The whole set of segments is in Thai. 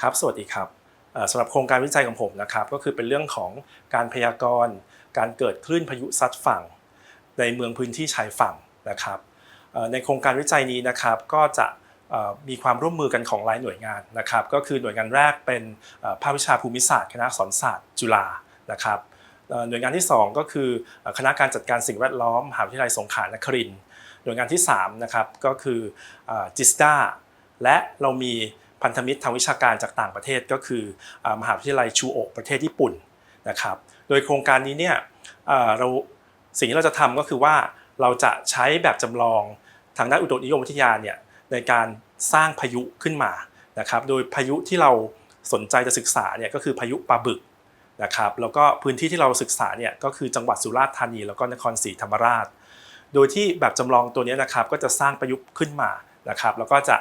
ครับสวัสดีครับสำหรับโครงการวิจัยของผมนะครับก็คือเป็นเรื่องของการพยากรณ์ การเกิดคลื่นพายุซัดฝั่ง ในเมืองพื้นที่ชายฝั่งนะครับในโครงการวิจัยนี้นะครับก็จะมีความร่วมมือกันของหลายหน่วยงานนะครับ ก็คือหน่วยงานแรกเป็นภาควิชาภูมิศาสตร์คณะสอักษรศาสตร์จุฬานะครับหน่วยงานที่สองก็คือคณะการจัดการสิ่งแวดล้อมมหาวิทยาลัยสงขลานครินทร์หน่วยงานที่สามนะครับก็คือจิสตาและเรามี พันธมิตรทางวิชาการจากต่างประเทศก็คือมหาวิทยาลัยชูโอะประเทศญี่ปุ่นนะครับ โดยโครงการนี้เนี่ยเราสิ่งที่เราจะทำก็คือว่าเราจะใช้แบบจำลองทางด้านอุตุนิยมวิทยาเนี่ยในการสร้างพายุขึ้นมานะครับ โดยพายุที่เราสนใจจะศึกษาเนี่ยก็คือพายุปลาบึกนะครับแล้วก็พื้นที่ที่เราศึกษาเนี่ยก็คือจังหวัดสุราษฎร์ธานีแล้วก็นครศรีธรรมราช โดยที่แบบจำลองตัวนี้นะครับก็จะสร้างประยุกต์ขึ้นมานะครับ แล้วก็จะ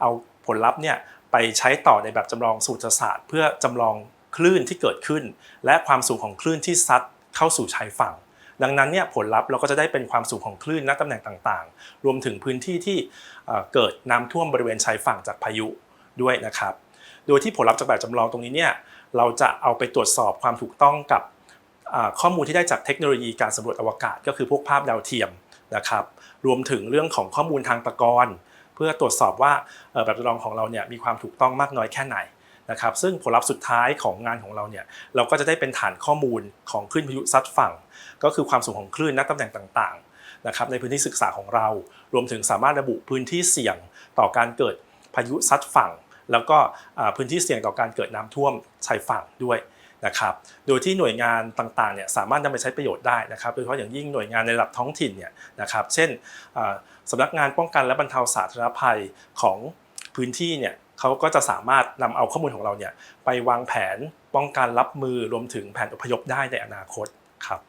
เอาผลลัพธ์เนี่ย ไปใช้ต่อในแบบจำลองสูตรศาสตร์ เพื่อจำลองคลื่นที่เกิดขึ้น และความสูงของคลื่นที่ซัดเข้าสู่ชายฝั่ง ดังนั้นเนี่ยผลลัพธ์เราก็จะได้เป็นความสูงของคลื่นณตำแหน่งต่างๆ รวมถึงพื้นที่ที่เกิดน้ำท่วมบริเวณชายฝั่งจากพายุด้วยนะครับ โดยที่ผลลัพธ์จากแบบจำลองตรงนี้เนี่ยเราจะเอาไปตรวจสอบความถูกต้องกับข้อมูลที่ได้จากเทคโนโลยีการสำรวจอวกาศ ก็คือพวกภาพดาวเทียมนะครับ รวมถึงเรื่องของข้อมูลทางตะกอน เพื่อตรวจสอบว่าแบบจำลองของเราเนี่ยมีความถูกต้องมากน้อยแค่ไหนนะครับซึ่งผลลัพธ์สุดท้ายของงานของเราเนี่ยเราก็จะได้เป็นฐานข้อมูลของคลื่นพายุซัดฝั่ง ก็คือความสูงของคลื่นณตำแหน่งต่างๆนะครับในพื้นที่ศึกษาของเรา รวมถึงสามารถระบุพื้นที่เสี่ยงต่อการเกิดพายุซัดฝั่ง แล้วก็พื้นที่เสี่ยงต่อการเกิดน้ำท่วมชายฝั่งด้วย นะครับ โดยที่หน่วยงานต่างๆเนี่ยสามารถนำไปใช้ประโยชน์ได้นะครับ โดยเฉพาะอย่างยิ่งหน่วยงานในระดับท้องถิ่นเนี่ยนะครับ เช่นสำสำนักงานป้องกันและบรรเทาสาธารณภัยของพื้นที่เนี่ยเขาก็จะสามารถนำเอาข้อมูลของเราเนี่ยไปวางแผนป้องกันรับมือรวมถึงแผนอพยพได้ในอนาคตครับ